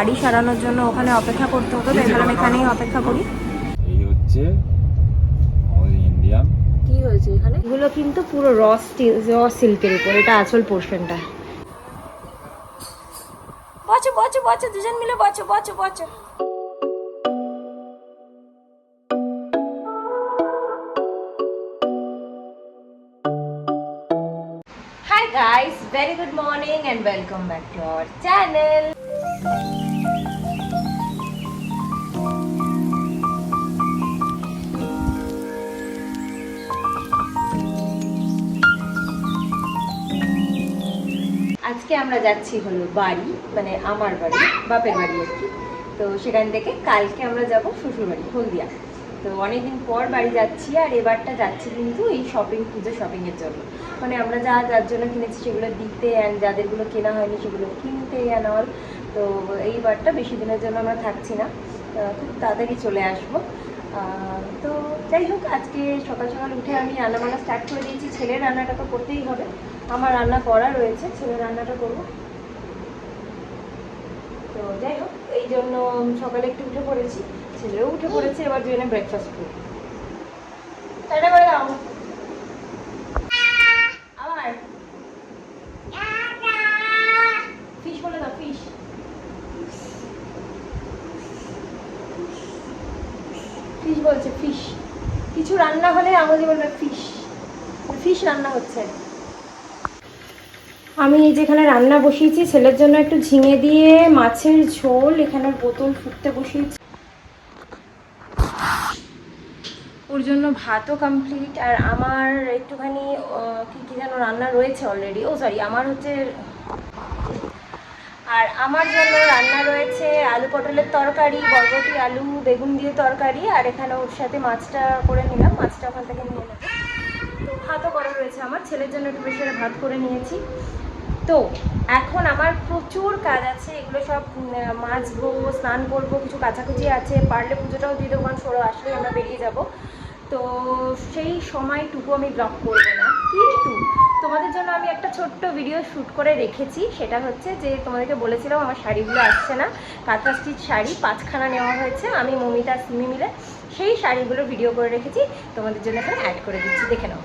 গাড়ি সারানোর জন্য ওখানে অপেক্ষা করতে হতো তাই ভাবলাম এখানেই অপেক্ষা করি। এই হচ্ছে আমাদের ইন্ডিয়ান কি হয়েছে এখানে? এগুলো কিন্তু পুরো র স্টিল র সিল্কের উপর এটা আসল পোর্শনটা বচো বচো বচো দুজন মিলে বচো বচো বচো। Guys, very good morning and welcome back to our channel. আজকে আমরা যাচ্ছি হলো বাড়ি মানে আমার বাড়ি, বাপের বাড়ি আর কি। তো সেখান থেকে কালকে আমরা যাব শ্বশুর বাড়ি, হলদিয়া। তো অনেকদিন পর বাড়ি যাচ্ছি আর এবারটা যাচ্ছি কিন্তু এই শপিং পুজো শপিংয়ের জন্য। মানে আমরা যা যার জন্য কিনেছি সেগুলো দিতে অ্যান্ড যাদেরগুলো কেনা হয়নি সেগুলো কিনতে অ্যান্ড অল তো এইবারটা বেশি দিনের জন্য আমরা থাকছি না। খুব তাড়াতাড়ি চলে আসব। তো যাই হোক, আজকে সকাল সকাল উঠে আমি রান্না বান্না স্টার্ট করে দিয়েছি। ছেলে রান্নাটা তো করতেই হবে। আমার রান্না করা রয়েছে ছেলে রান্নাটা করব। তো যাই হোক, এই জন্য সকালে একটু উঠে পড়েছি। ছেলেও উঠে পড়েছে, এবার দুজনে ব্রেকফাস্ট করি টাটা করে দাও আবার ফিশ বলে দাও ফিশ ফিশ বলছে ফিশ কিছু আমাদের বলবে ফিশ ফিশ রান্না হচ্ছে। আমি যেখানে রান্না বসিয়েছি, ছেলের জন্য একটু ঝিঙে দিয়ে মাছের ঝোল, এখানে বোতল ফুটতে বসিয়েছি। ওর জন্য ভাতও কমপ্লিট আর আমার একটুখানি কি কি যেন রান্না রয়েছে অলরেডি ও সরি আমার হচ্ছে আর আমার জন্য রান্না রয়েছে আলু পটলের তরকারি, বরবটি, আলু, বেগুন দিয়ে তরকারি, আর এখানে ওর সাথে মাছটা করে নিলাম, মাছটা ওখান থেকে নিয়ে নেব। তো ভাতও করা রয়েছে আমার, ছেলের জন্য একটু বেশি ভাত করে নিয়েছি। তো এখন আমার প্রচুর কাজ আছে, এগুলো সব মাজবো স্নান করব, কিছু কাছাকুচি আছে, পারলে পুজোটাও দিয়ে দেবো, কারণ সরো আসলেই আমরা বেরিয়ে যাব। তো সেই সময়টুকু আমি ব্লগ করব না, কিন্তু তোমাদের জন্য আমি একটা ছোট্ট ভিডিও শ্যুট করে রেখেছি। সেটা হচ্ছে যে তোমাদেরকে বলেছিলাম আমার শাড়িগুলো আসছে না। কাঁথা স্টিচ শাড়ি পাঁচখানা নেওয়া হয়েছে। আমি মমিতা সিমি মিলে সেই শাড়িগুলো ভিডিও করে রেখেছি। তোমাদের জন্য এখানে অ্যাড করে দিচ্ছি। দেখে নাও।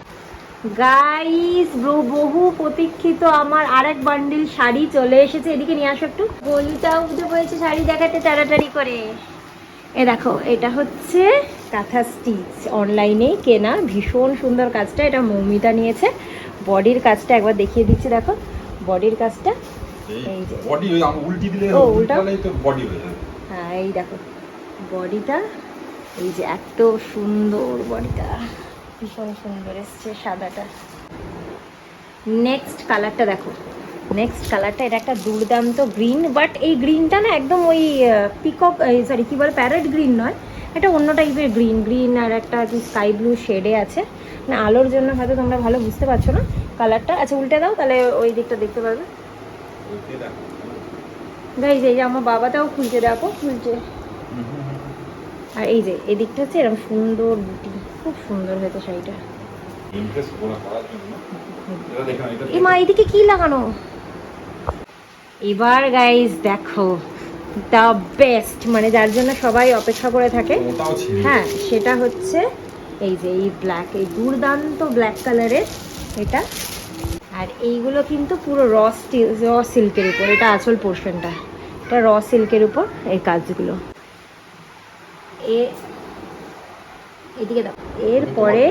গাইস বহু প্রতীক্ষিত আমার আরেক বান্ডিল শাড়ি চলে এসেছে। এদিকে নিয়ে আসো একটু। গলিটা উঠে পড়েছে শাড়ি দেখাতে তাড়াতাড়ি করে। এ দেখো এটা হচ্ছে কাঁথা স্টিচ। অনলাইনে কেনা। ভীষণ সুন্দর কাজটা। এটা মৌমিতা নিয়েছে। বডির কাজটা একবার দেখিয়ে দিচ্ছি দেখো। বডির কাজটা এই যে। বডি উল্টি দিলে তো বডি হয়ে যাবে। হ্যাঁ এই দেখো। বডিটা এই যে এত সুন্দর বডিটা। ভীষণ সুন্দর এসছে সাদাটা। নেক্সট কালারটা দেখো। নেক্সট কালারটা এটা একটা দুর্দান্ত গ্রিন বাট এই গ্রিনটা না একদম ওই পিকক সরি কী বলে প্যারেট গ্রিন নয়। এটা অন্য টাইপের গ্রিন গ্রিন আর একটা কি স্কাই ব্লু শেডে আছে। না আলোর জন্য হয়তো তোমরা ভালো বুঝতে পারছ না কালারটা আচ্ছা উল্টে দাও তাহলে ওই দিকটা দেখতে দেখো গাইজ এই যে আমার বাবাটাও খুলছে দেখো খুলছে। আর এই যে এই দিকটা হচ্ছে এরকম সুন্দর বুটি খুব সুন্দর হয়েছে শাড়িটা। এই মা এদিকে কি লাগানো? এবার গাইজ দেখো দ্য বেস্ট মানে যার জন্য সবাই অপেক্ষা করে থাকে। হ্যাঁ সেটা হচ্ছে এই যে, এই ব্ল্যাক এই দুর্দান্ত ব্ল্যাক কালারের এটা। আর এইগুলো কিন্তু পুরো র স্টিল র সিল্কের উপর, এটা আসল পোর্শনটা এটা র সিল্কের উপর এই কাজগুলো। এদিকে দাও এরপরে।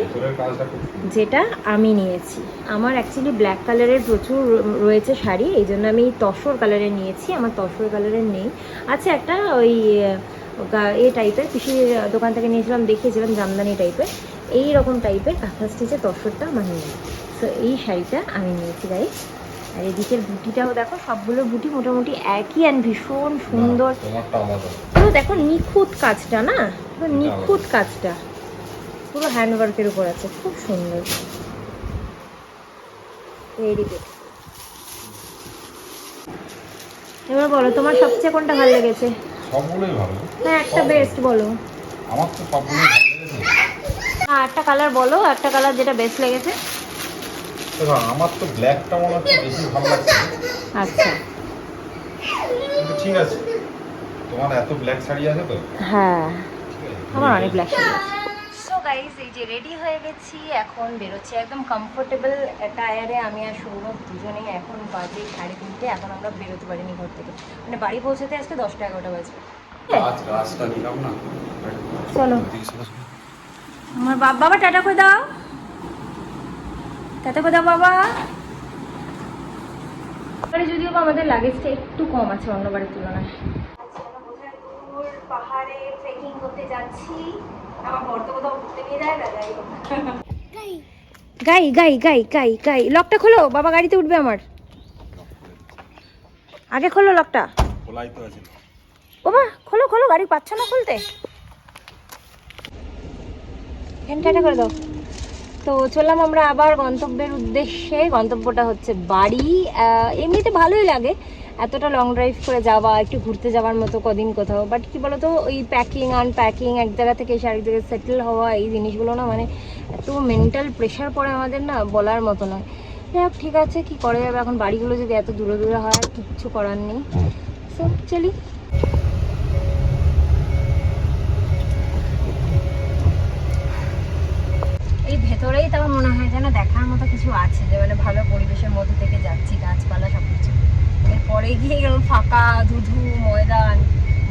যেটা আমি নিয়েছি। আমার অ্যাকচুয়ালি ব্ল্যাক কালারের প্রচুর রয়েছে শাড়ি, এই জন্য আমি তসর কালারের নিয়েছি, আমার তসর কালারের নেই। আচ্ছা একটা ওই এ টাইপের পিসির দোকান থেকে নিয়েছিলাম দেখিয়েছিলাম জামদানি টাইপের এই রকম টাইপের কাঁথা স্টিচের তসরটা আমার নেই তো এই শাড়িটা আমি নিয়েছি গাই আর এদিকের বুটিটাও দেখো সবগুলো বুটি মোটামুটি একই অ্যান্ড ভীষণ সুন্দর। পুরো দেখো নিখুঁত কাজটা না? পুরো নিখুঁত কাজটা। পুরো হ্যান্ডওয়ার্কের উপর আছে খুব সুন্দর। ভেরি গুড এবার বলো তোমার সবচেয়ে কোনটা ভালো লেগেছে? সবগুলোই ভালো। হ্যাঁ একটা বেস্ট বলো। আমার তো সবগুলোই ভালো লেগেছে। হ্যাঁ একটা কালার বলো একটা কালার যেটা বেস্ট লেগেছে। দেখো আমার তো ব্ল্যাকটা মনে হচ্ছে বেশি ভালো লাগছে। আচ্ছা। ঠিক আছে তোমার এত ব্ল্যাক শাড়ি আছে তো। হ্যাঁ আমার অনেক ব্ল্যাক সো গাইজ এই যে রেডি হয়ে গেছি এখন বেরোচ্ছি একদম কমফোর্টেবল টায়ারে আমি আর সৌরভ দুজনেই এখন বাজে সাড়ে তিনটে এখন আমরা বেরোতে পারিনি ঘর থেকে। মানে বাড়ি পৌঁছাতে আজকে দশটা এগারোটা বাজবে না। চলো। আমার বাপ বাবা টাটা করে দাও। টাটা করে দাও বাবা। মানে যদিও বা আমাদের লাগেজটা একটু কম আছে অন্য বাড়ির তুলনায়। পাহাড়ে ট্রেকিং করতে যাচ্ছি। গাই গাই গাই গাই গাই লকটা খোলো বাবা গাড়িতে উঠবে আমার। আগে খোলো লকটা খোলাই তো আছে। বাবা খোলো খোলো গাড়ি পাচ্ছ না খুলতে। ফ্যানটা করে দাও। তো চললাম আমরা আবার গন্তব্যের উদ্দেশ্যে। গন্তব্যটা হচ্ছে বাড়ি। আহ, এমনিতে ভালোই লাগে। এতটা লং ড্রাইভ করে যাওয়া, একটু ঘুরতে যাওয়ার মতো কদিন কোথাও। বাট কি বলতো, ওই প্যাকিং আনপ্যাকিং এক জায়গা থেকে এসে আরেক জায়গায় সেটেল হওয়া, এই জিনিসগুলো না মানে এত মেন্টাল প্রেশার পড়ে আমাদের না বলার মতো নয়। যাই ঠিক আছে, কি করা যাবে? এখন বাড়িগুলো যদি এত দূরে দূরে হয়, আর কিচ্ছু করার নেই। সো চলি। এই ভেতরেই তাও মনে হয় যেন দেখার মতো কিছু আছে, যে মানে ভালো পরিবেশের মধ্যে থেকে যাচ্ছি, গাছপালা সব কিছু এরপরে গিয়ে এরকম ফাঁকা, ধুধু, ময়দান।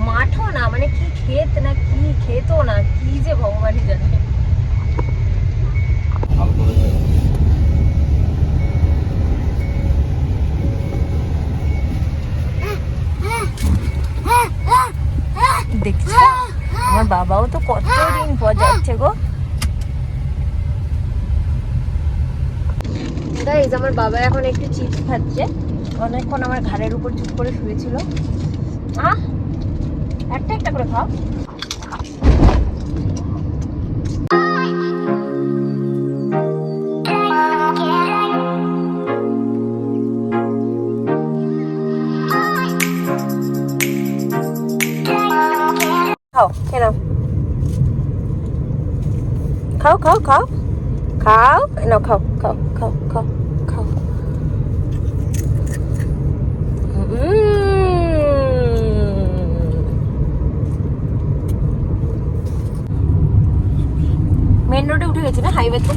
মাঠও না মানে কি ক্ষেত না কি ক্ষেতও না, কি যে ভগবানই জানে। দেখছি? আমার বাবাও তো কতদিন পর যাচ্ছে গো। আমার বাবা এখন একটু চিপস খাচ্ছে। অনেকক্ষণ আমার ঘাড়ের উপর চুপ করে শুয়েছিল। আহ একটা একটা করে খাও। খাও খাও খাও খাও। খাও নাও খাও খাও খাও খাও খাও। মেন রোডে উঠে গেছে না? হাইওয়েতে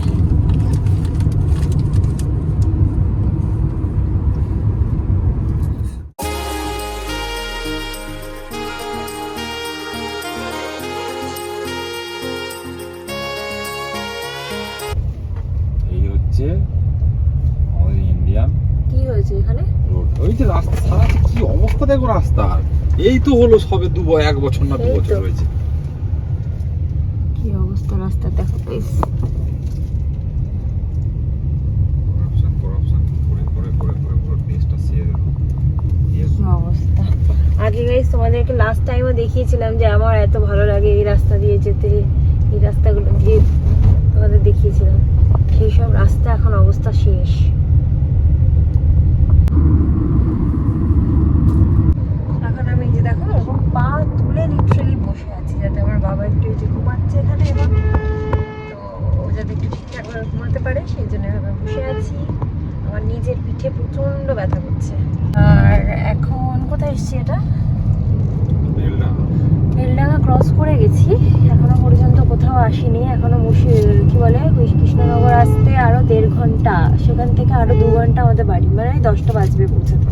রাস্তার এই তো হলো সবে দু এক বছর না দু বছর হয়েছে। কি অবস্থা রাস্তা দেখো প্লিজ আগে গাইস তোমাদেরকে লাস্ট টাইমও দেখিয়েছিলাম যে আমার এত ভালো লাগে এই রাস্তা দিয়ে যেতে এই রাস্তাগুলো দিয়ে তোমাদের দেখিয়েছিলাম। সেই সব রাস্তা এখন অবস্থা শেষ এখন আমি এই যে দেখো এরকম তুলে লিটারালি বসে আছি যাতে আমার বাবা একটু যে ঘুমাচ্ছে এখানে এবং তো ও যাতে একটু ঠিকঠাক ভাবে ঘুমাতে পারে সেই জন্য এভাবে বসে আছি। আমার নিজের পিঠে প্রচণ্ড ব্যথা করছে। আর এখন কোথায় এসছি এটা? বেলডাঙ্গা। ক্রস করে গেছি এখনও পর্যন্ত কোথাও আসিনি এখনও মুর্শি কি বলে কৃষ্ণনগর আসতে আরও দেড় ঘণ্টা সেখান থেকে আরও দু ঘণ্টা আমাদের বাড়ি মানে দশটা বাজবে পৌঁছাতে।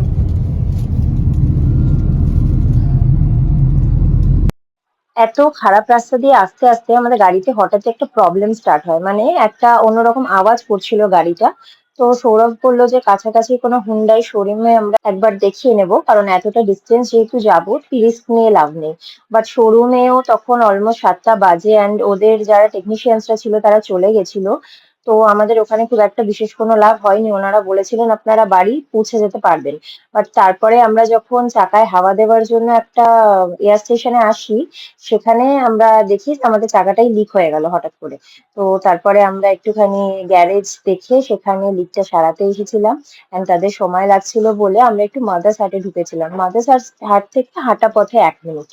এত খারাপ রাস্তা দিয়ে আস্তে আস্তে আমাদের গাড়িতে হঠাৎ একটা প্রবলেম স্টার্ট হয়। মানে একটা অন্যরকম আওয়াজ করছিল গাড়িটা। তো সৌরভ বলল যে, কাছাকাছি কোনো হুন্ডাই শোরুমে আমরা একবার দেখিয়ে নেব, কারণ এতটা ডিস্টেন্স যেহেতু যাব রিস্ক নিয়ে লাভ নেই। বাট শোরুমেও তখন অলমোস্ট সাতটা বাজে অ্যান্ড ওদের যারা টেকনিশিয়ানসরা ছিল, তারা চলে গেছিল। তো আমাদের ওখানে খুব একটা বিশেষ কোনো লাভ হয়নি। ওনারা বলেছিলেন, আপনারা বাড়ি পৌঁছে যেতে পারবেন। বাট তারপরে আমরা যখন চাকায় হাওয়া দেওয়ার জন্য একটা এয়ার স্টেশনে আসি, সেখানে আমরা দেখি আমাদের চাকাটাই লিক হয়ে গেল হঠাৎ করে। তো তারপরে আমরা একটুখানি গ্যারেজ দেখে সেখানে লিকটা সারাতে এসেছিলাম। অ্যান্ড তাদের সময় লাগছিল বলে আমরা একটু মাদার্স হাটে ঢুকেছিলাম। মাদার্স হাট থেকে হাঁটা পথে এক মিনিট।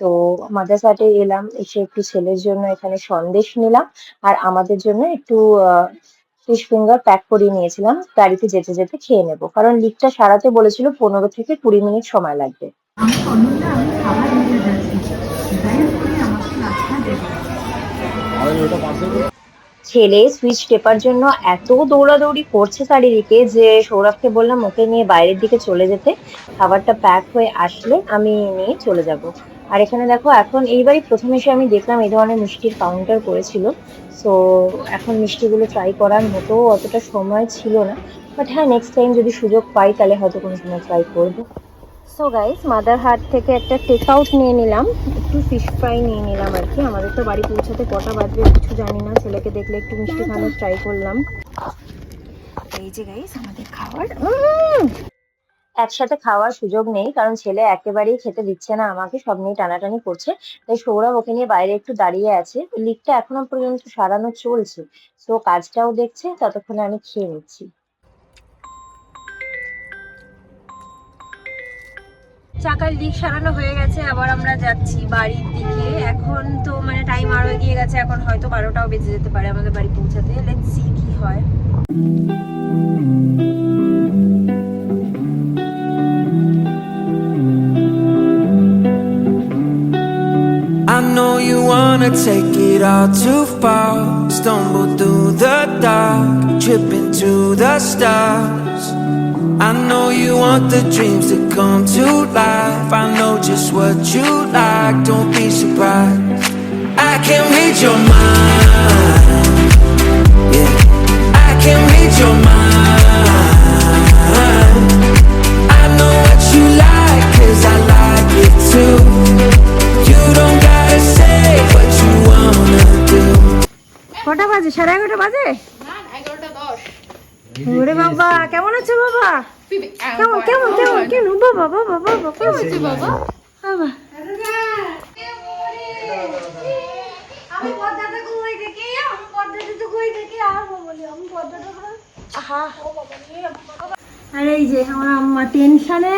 তো মাদার্স হাটে এলাম, এসে একটু ছেলের জন্য এখানে সন্দেশ নিলাম আর আমাদের জন্য একটু ফিশ ফিঙ্গার প্যাক করিয়ে নিয়েছিলাম। গাড়িতে যেতে যেতে খেয়ে নেব। কারণ লিকটা সারাতে বলেছিল পনেরো থেকে কুড়ি মিনিট সময় লাগবে। ছেলে সুইচ টেপার জন্য এত দৌড়াদৌড়ি করছে চারিদিকে যে সৌরভকে বললাম ওকে নিয়ে বাইরের দিকে চলে যেতে। খাবারটা প্যাক হয়ে আসলে আমি নিয়ে চলে যাব। আর এখানে দেখো, এখন এইবারই প্রথম এসে আমি দেখলাম এই ধরনের মিষ্টির কাউন্টার করেছিল। সো এখন মিষ্টিগুলো ট্রাই করার মতো অতটা সময় ছিল না। বাট হ্যাঁ নেক্সট টাইম যদি সুযোগ পাই, তাহলে হয়তো কোনো সময় ট্রাই করব। সো গাইস মাদার হাট থেকে একটা টেক আউট নিয়ে নিলাম। একটু ফিশ ফ্রাই নিয়ে নিলাম আর কি। আমাদের তো বাড়ি পৌঁছাতে কটা বাজবে কিছু জানি না। ছেলেকে দেখলে একটু মিষ্টি খানোর ট্রাই করলাম। এই যে গাইস আমাদের খাবার! একসাথে খাওয়ার সুযোগ নেই, কারণ ছেলে একেবারেই খেতে দিচ্ছে না আমাকে, সব নিয়ে টানাটানি করছে। তাই সৌরভ ওকে নিয়ে বাইরে একটু দাঁড়িয়ে আছে। লিকটা এখনও পর্যন্ত সারানো চলছে, তো কাজটাও দেখছে, ততক্ষণে আমি খেয়ে নিচ্ছি। চাকার লিক সারানো হয়ে গেছে, আবার আমরা যাচ্ছি বাড়ির দিকে। এখন তো মানে টাইম আরও এগিয়ে গেছে, এখন হয়তো বারোটাও বেজে যেতে পারে আমাদের বাড়ি পৌঁছাতে। লেটস সি কি হয়। Wanna take it all too far. Stumble through the dark, trip into the stars. I know you want the dreams to come to life. I know just what you like, don't be surprised. I can read your mind. Yeah, I can read your mind. সাড়ে এগারোটা বাজে ওরে বাবা কেমন আছো বাবা কেমন কেমন কেমন কেমন বাবা বাবা বাবা কেমন আছো বাবা বাবা আর বলি আমি পদ্মাটা আহা আরে এই যে আমার আম্মা টেনশনে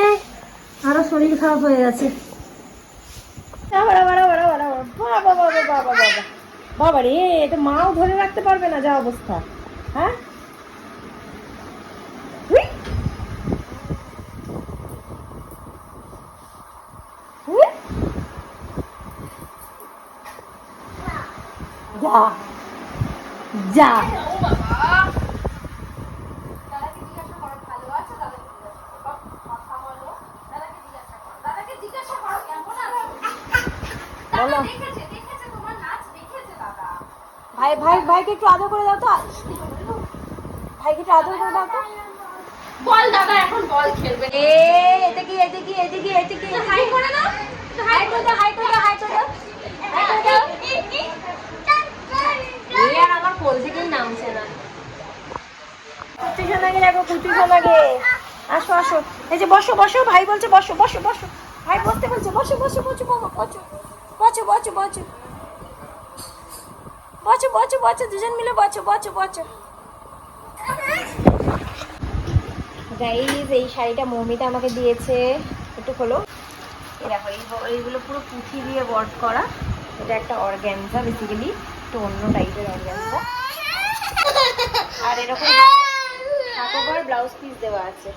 আরও শরীর খারাপ হয়ে গেছে বাবা বাবা বাবা বাবা বাবা বাবা বাবা বাবা রে এটা মাও ধরে রাখতে পারবে না যা অবস্থা। হ্যাঁ। যা। যা। বলো। ভাই ভাই ভাইকে একটু আদর করে দাও তো ভাইকে একটু আদর করে দাও তো বল দাদা এখন বল খেলবে এ এতে এদিকে এদিকে এদিকে এদিকে হাই করে দাও হাই করে দাও হাই করে দাও হাই করে দাও হাই করে দাও এই আর আমার কোল থেকেই নামছে না কুচি সোনাকে দেখো কুচি সোনাকে আসো আসো এই যে বসো বসো ভাই বলছে বসো বসো বসো ভাই বসতে বলছে বসো বসো বসো বাবা বসো বসো বসো বসো বসো বসো বসো দুজন মিলে বসো বসো বসো। গাইজ এই শাড়িটা মৌমিতা আমাকে দিয়েছে। একটু হলো দেখো এই এইগুলো পুরো পুঁথি দিয়ে ওয়ার্ক করা। এটা একটা অর্গ্যানজা বেসিক্যালি একটু অন্য টাইপের অর্গ্যানজা আর এরকম হাতে ব্লাউজ পিস দেওয়া আছে।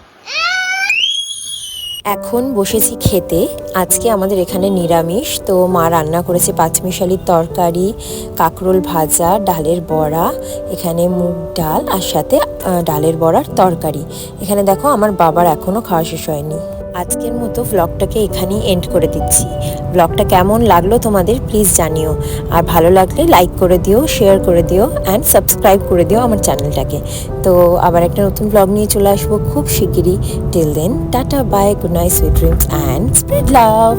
এখন বসেছি খেতে। আজকে আমাদের এখানে নিরামিষ। তো মা রান্না করেছে পাঁচমিশালির তরকারি, কাঁকরোল ভাজা, ডালের বড়া, এখানে মুগ ডাল, আর সাথে ডালের বড়ার তরকারি। এখানে দেখো আমার বাবার এখনও খাওয়া শেষ হয়নি। আজকের মতো ব্লগটাকে এখানেই এন্ড করে দিচ্ছি। ব্লগটা কেমন লাগল তোমাদের প্লিজ জানিও। আর ভালো লাগলে লাইক করে দিও শেয়ার করে দিও অ্যান্ড সাবস্ক্রাইব করে দিও আমার চ্যানেলটাকে তো আবার একটা নতুন ব্লগ নিয়ে চলে আসব খুব শিগগিরই। Till then tata bye good night sweet dreams and spread love